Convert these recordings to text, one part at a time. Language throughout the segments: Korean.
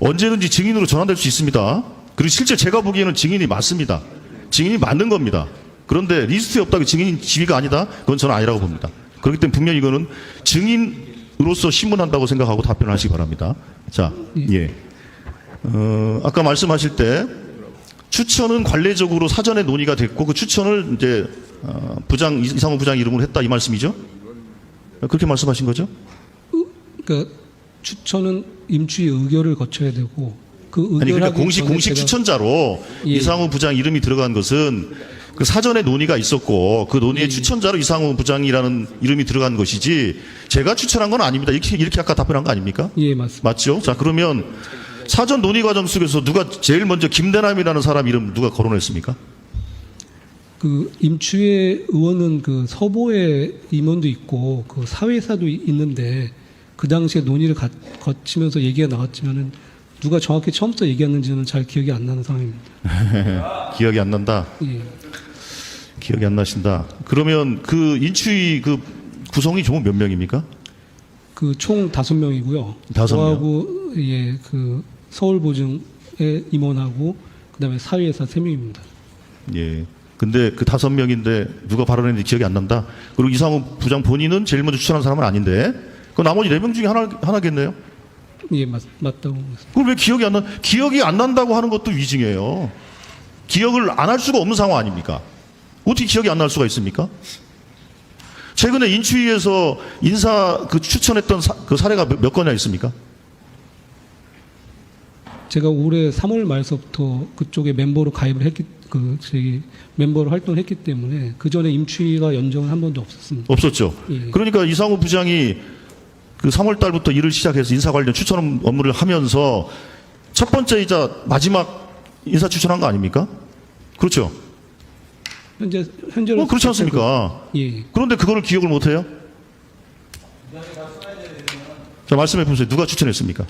언제든지 증인으로 전환될 수 있습니다. 그리고 실제 제가 보기에는 증인이 맞습니다. 증인이 맞는 겁니다. 그런데 리스트에 없다고 증인 지위가 아니다? 그건 저는 아니라고 봅니다. 그렇기 때문에 분명히 이거는 증인으로서 신문한다고 생각하고 답변하시기 바랍니다. 자, 예. 어, 아까 말씀하실 때 추천은 관례적으로 사전에 논의가 됐고 그 추천을 이제 어, 부장 이상호 부장 이름으로 했다 이 말씀이죠? 그렇게 말씀하신 거죠? 그러니까 추천은 임추의 의결을 거쳐야 되고 그 아니 그러니까 공식 공식 추천자로 예. 이상우 부장 이름이 들어간 것은 그 사전에 논의가 있었고 그 논의의 예. 추천자로 이상우 부장이라는 이름이 들어간 것이지 제가 추천한 건 아닙니다. 이렇게 이렇게 아까 답변한 거 아닙니까? 예 맞습니다. 맞죠? 자 그러면 사전 논의 과정 속에서 누가 제일 먼저 김대남이라는 사람 이름 누가 거론했습니까? 그 임추의 의원은 그 서보의 임원도 있고 그 사회사도 이- 있는데 그 당시에 논의를 가- 거치면서 얘기가 나왔지만은 누가 정확히 처음부터 얘기했는지는 잘 기억이 안 나는 상황입니다. 기억이 안 난다. 예. 기억이 안 나신다. 그러면 그 인추위 그 구성이 총 몇 명입니까? 그 총 다섯 명이고요. 다섯 명. 예그 서울 보증의 임원하고 그다음에 사회사 세 명입니다. 예. 근데 그 다섯 명인데 누가 발언했는지 기억이 안 난다. 그리고 이상우 부장 본인은 제일 먼저 추천한 사람은 아닌데 그 나머지 네 명 중에 하나 하나겠네요. 예 맞, 맞다고. 그걸 왜 기억이 안 나? 기억이 안 난다고 하는 것도 위증이에요. 기억을 안 할 수가 없는 상황 아닙니까? 어떻게 기억이 안 날 수가 있습니까? 최근에 인추위에서 인사 그 추천했던 사, 그 사례가 몇, 몇 건이나 있습니까? 제가 올해 3월 말서부터 그쪽에 멤버로 가입을 했기 그 저기 멤버로 활동했기 때문에 그 전에 임추위가 연정은 한 번도 없었습니다. 없었죠. 예. 그러니까 이상우 부장이 그 3월 달부터 일을 시작해서 인사 관련 추천 업무를 하면서 첫 번째이자 마지막 인사 추천한 거 아닙니까? 그렇죠. 현재 현재로 어, 그렇지 않습니까? 예. 그런데 그거를 기억을 못 해요? 자, 말씀해 보세요. 누가 추천했습니까?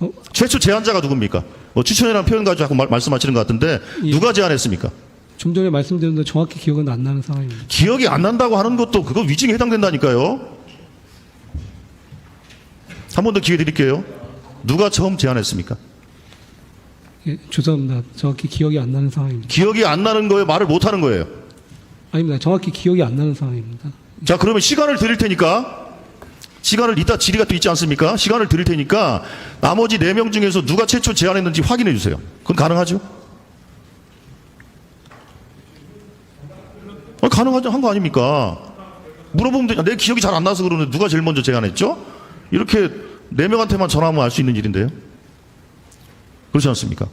어? 최초 제안자가 누굽니까? 어, 추천이라는 표현 가지고 자꾸 말, 말씀하시는 것 같은데 예. 누가 제안했습니까? 좀 전에 말씀드렸는데 정확히 기억은 안 나는 상황입니다. 기억이 안 난다고 하는 것도 그거 위증에 해당된다니까요. 한 번 더 기회 드릴게요. 누가 처음 제안했습니까? 예, 죄송합니다. 정확히 기억이 안 나는 상황입니다. 기억이 안 나는 거예요? 말을 못 하는 거예요? 아닙니다. 정확히 기억이 안 나는 상황입니다. 자, 그러면 시간을 드릴 테니까 시간을 이따 질의가 또 있지 않습니까? 시간을 드릴 테니까 나머지 네명 중에서 누가 최초 제안했는지 확인해 주세요. 그건 가능하죠? 어, 가능하죠. 한 거 아닙니까? 물어보면 되냐. 내 기억이 잘 안 나서 그러는데 누가 제일 먼저 제안했죠? 이렇게 네 명한테만 전화하면 알 수 있는 일인데요. 그렇지 않습니까?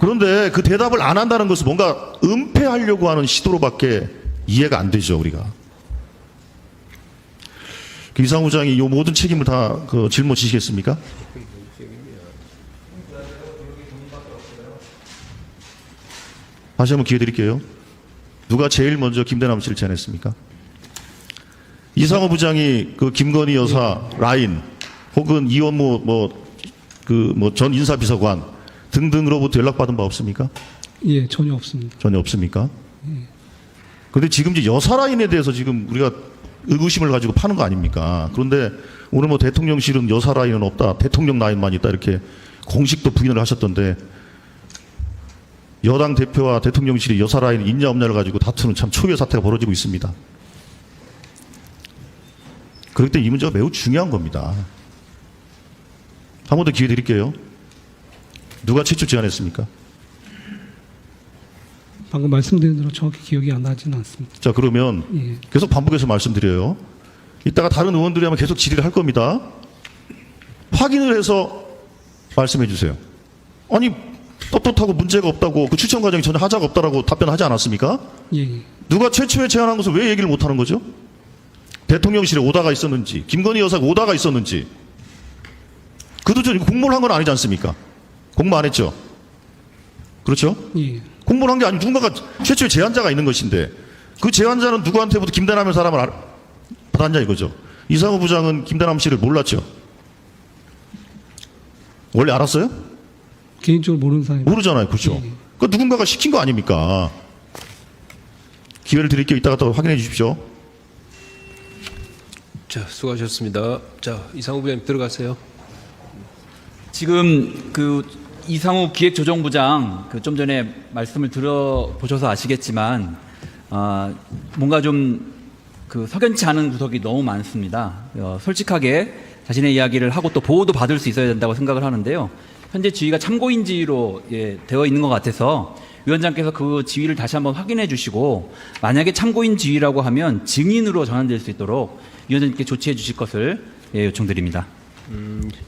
그런데 그 대답을 안 한다는 것은 뭔가 은폐하려고 하는 시도로밖에 이해가 안 되죠, 우리가. 그 이상부장이 이 모든 책임을 다 그 짊어지시겠습니까? 다시 한번 기회 드릴게요. 누가 제일 먼저 김대남 씨를 제안했습니까? 이상호 부장이 그 김건희 여사 라인 혹은 이원모 뭐 그 뭐 전 인사비서관 등등으로부터 연락받은 바 없습니까? 예, 전혀 없습니다. 전혀 없습니까? 그런데 지금 이제 여사 라인에 대해서 지금 우리가 의구심을 가지고 파는 거 아닙니까? 그런데 오늘 뭐 대통령실은 여사 라인은 없다, 대통령 라인만 있다 이렇게 공식도 부인을 하셨던데 여당 대표와 대통령실이 여사 라인 있냐 없냐를 가지고 다투는 참 초유의 사태가 벌어지고 있습니다. 그렇기 때문에 이 문제가 매우 중요한 겁니다. 한 번 더 기회 드릴게요. 누가 최초 제안했습니까? 방금 말씀드린 대로 정확히 기억이 안 나지는 않습니다. 자 그러면 예. 계속 반복해서 말씀드려요. 이따가 다른 의원들이 하면 계속 질의를 할 겁니다. 확인을 해서 말씀해 주세요. 아니 떳떳하고 문제가 없다고 그 추천 과정이 전혀 하자가 없다라고 답변하지 않았습니까? 예. 누가 최초에 제안한 것을 왜 얘기를 못 하는 거죠? 대통령실에 오다가 있었는지 김건희 여사가 오다가 있었는지 그도 저 공모를 한 건 아니지 않습니까? 공모 안 했죠? 그렇죠? 예. 공모를 한 게 아니고 누군가가 최초의 제안자가 있는 것인데 그 제안자는 누구한테부터 김대남의 사람을 알- 받았냐 이거죠. 이상호 부장은 김대남 씨를 몰랐죠. 원래 알았어요? 개인적으로 모르는 사람입니다. 모르잖아요. 그렇죠. 예. 그 누군가가 시킨 거 아닙니까? 기회를 드릴게요. 이따가 또 확인해 주십시오. 자, 수고하셨습니다. 자, 이상우 부장님 들어가세요. 지금 그 이상우 기획조정부장 그 좀 전에 말씀을 들어보셔서 아시겠지만 아, 뭔가 좀 그 석연치 않은 구석이 너무 많습니다. 어, 솔직하게 자신의 이야기를 하고 또 보호도 받을 수 있어야 된다고 생각을 하는데요. 현재 지위가 참고인 지위로 예, 되어 있는 것 같아서 위원장께서 그 지위를 다시 한번 확인해 주시고 만약에 참고인 지위라고 하면 증인으로 전환될 수 있도록 위원장님께 조치해 주실 것을 예, 요청드립니다.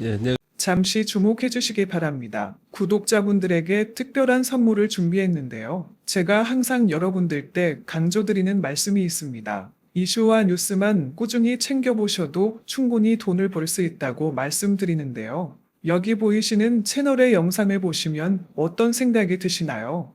예, 네. 잠시 주목해 주시기 바랍니다. 구독자분들에게 특별한 선물을 준비했는데요. 제가 항상 여러분들 때 강조드리는 말씀이 있습니다. 이슈와 뉴스만 꾸준히 챙겨보셔도 충분히 돈을 벌 수 있다고 말씀드리는데요. 여기 보이시는 채널의 영상을 보시면 어떤 생각이 드시나요?